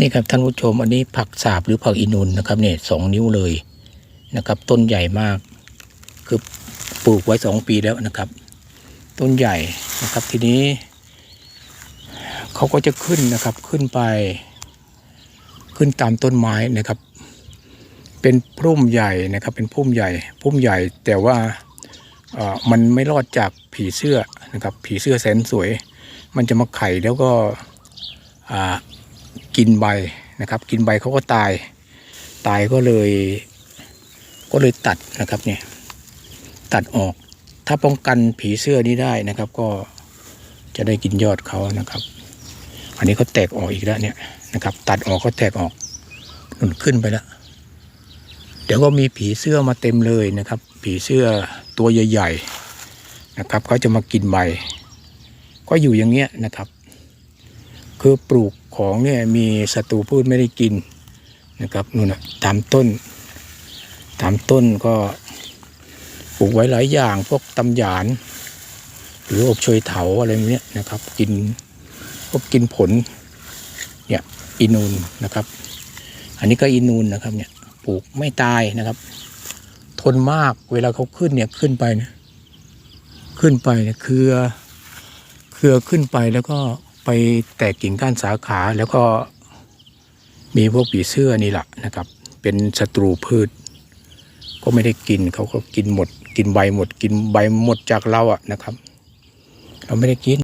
นี่ครับท่านผู้ชมอันนี้ผักสาบหรือผักอินุนนะครับเนี่ยสองนิ้วเลยนะครับ ต้นใหญ่มาก คือปลูกไว้สองปีแล้วนะครับ ต้นใหญ่นะครับทีนี้เขาก็จะขึ้นนะครับขึ้นไป ขึ้นตามต้นไม้นะครับ เป็นพุ่มใหญ่นะครับ เป็นพุ่มใหญ่พุ่มใหญ่ แต่ว่าเออมันไม่รอดจากผีเสื้อนะครับ ผีเสื้อแสนสวย มันจะมาไข่แล้วก็อ่า กินใบนะครับ กินใบเขาก็ตาย ตายก็เลย ก็เลยตัดนะครับเนี่ยตัดออก ถ้าป้องกันผีเสื้อนี้ได้นะครับ ก็จะได้กินยอดเขานะครับ อันนี้เขาแตกออกอีกแล้วเนี่ยนะครับ ตัดออกก็แตกออกหนุนขึ้นไปแล้วเดี๋ยวก็มีผีเสื้อมาเต็มเลยนะครับ ผีเสื้อตัวใหญ่ ๆ นะครับเขาจะมากินใบก็อยู่อย่างเงี้ยนะครับ คือปลูกของเนี่ยมีศัตรูพืชไม่ได้กินนะครับนู่นนะตามต้นตามต้นก็ปลูกไว้หลายอย่างพวกตำหยาน หรืออบเชยเถาอะไรเนี้ยนะครับ กินพวกกินผลเนี่ยอินูนนะครับ อันนี้ก็อินูนนะครับเนี่ยปลูกไม่ตายนะครับ ทนมากเวลาเขาขึ้นเนี่ยขึ้นไปนี่ยขึ้นไปเนี่ยเครือเครือขึ้นไปแล้วก็ ไปแตกกิ่งก้านสาขาแล้วก็มีพวกผีเสื้อนี่แหละนะครับ เป็นศัตรูพืช ก็ไม่ได้กินเขาก็กินหมด กินใบหมด กินใบหมดจากเราอะนะครับ เราไม่ได้กิน